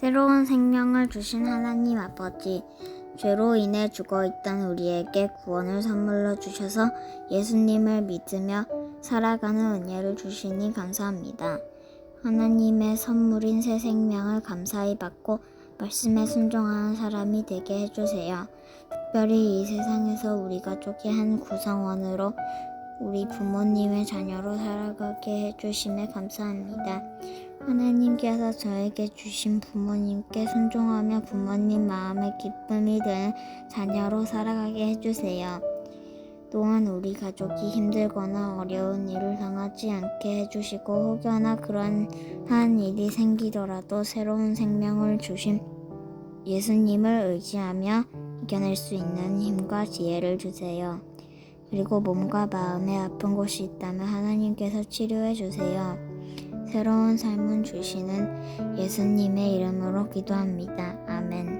새로운 생명을 주신 하나님 아버지, 죄로 인해 죽어 있던 우리에게 구원을 선물로 주셔서 예수님을 믿으며 살아가는 은혜를 주시니 감사합니다. 하나님의 선물인 새 생명을 감사히 받고 말씀에 순종하는 사람이 되게 해주세요. 특별히 이 세상에서 우리 가족의 한 구성원으로 우리 부모님의 자녀로 살아가게 해주심에 감사합니다. 하나님께서 저에게 주신 부모님께 순종하며 부모님 마음에 기쁨이 되는 자녀로 살아가게 해주세요. 또한 우리 가족이 힘들거나 어려운 일을 당하지 않게 해주시고 혹여나 그런 한 일이 생기더라도 새로운 생명을 주신 예수님을 의지하며 이겨낼 수 있는 힘과 지혜를 주세요. 그리고 몸과 마음에 아픈 곳이 있다면 하나님께서 치료해 주세요. 새로운 삶을 주시는 예수님의 이름으로 기도합니다. 아멘.